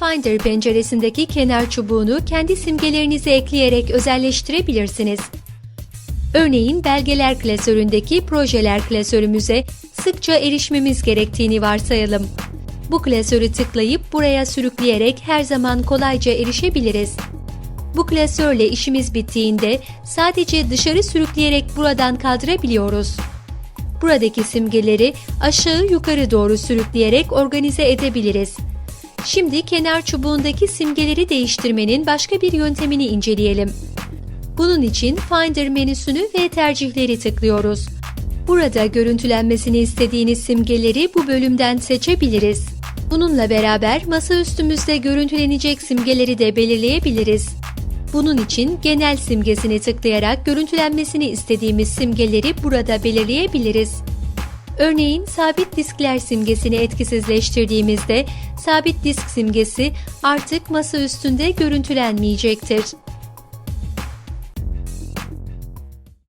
Finder penceresindeki kenar çubuğunu kendi simgelerinize ekleyerek özelleştirebilirsiniz. Örneğin belgeler klasöründeki projeler klasörümüze sıkça erişmemiz gerektiğini varsayalım. Bu klasörü tıklayıp buraya sürükleyerek her zaman kolayca erişebiliriz. Bu klasörle işimiz bittiğinde sadece dışarı sürükleyerek buradan kaldırabiliyoruz. Buradaki simgeleri aşağı yukarı doğru sürükleyerek organize edebiliriz. Şimdi kenar çubuğundaki simgeleri değiştirmenin başka bir yöntemini inceleyelim. Bunun için Finder menüsünü ve tercihleri tıklıyoruz. Burada görüntülenmesini istediğiniz simgeleri bu bölümden seçebiliriz. Bununla beraber masaüstümüzde görüntülenecek simgeleri de belirleyebiliriz. Bunun için genel simgesini tıklayarak görüntülenmesini istediğimiz simgeleri burada belirleyebiliriz. Örneğin sabit diskler simgesini etkisizleştirdiğimizde sabit disk simgesi artık masa üstünde görüntülenmeyecektir.